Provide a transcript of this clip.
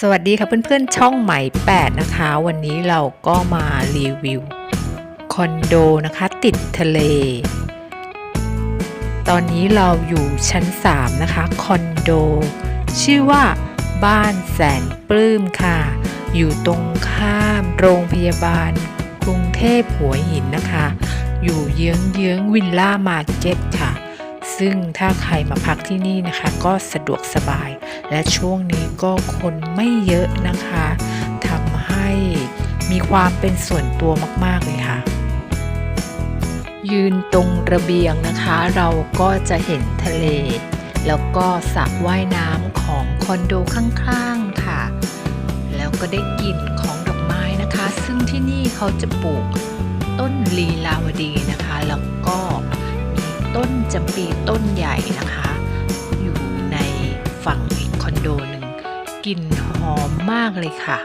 สวัสดีค่ะเพื่อนๆ ช่องใหม่ 8 นะคะ วันนี้เราก็มารีวิวคอนโดนะคะ ติดทะเล ตอนนี้เราอยู่ชั้น 3 นะคะคอนโด ชื่อว่าบ้านแสนปลื้มค่ะ อยู่ตรงข้ามโรงพยาบาล กรุงเทพหัวหินนะคะ อยู่เยื้องเยื้องๆวิลล่ามาร์เก็ตค่ะ ซึ่งถ้าใครมาพักที่นี่นะคะ ก็สะดวกสบาย และช่วงนี้ก็คนไม่เยอะนะคะทำให้มีความเป็นส่วนตัวมาก ๆ เลยค่ะ ยืนตรงระเบียงนะคะ เราก็จะเห็นทะเล แล้วก็สระว่ายน้ำของคอนโดข้าง ๆ ค่ะ แล้วก็ได้กลิ่นของดอกไม้นะคะ ซึ่งที่นี่เขาจะปลูกต้นลีลาวดีนะคะ แล้วก็ จำปีต้นใหญ่นะคะ อยู่ในฝั่งอีกคอนโดหนึ่งกลิ่นหอมมากเลยค่ะ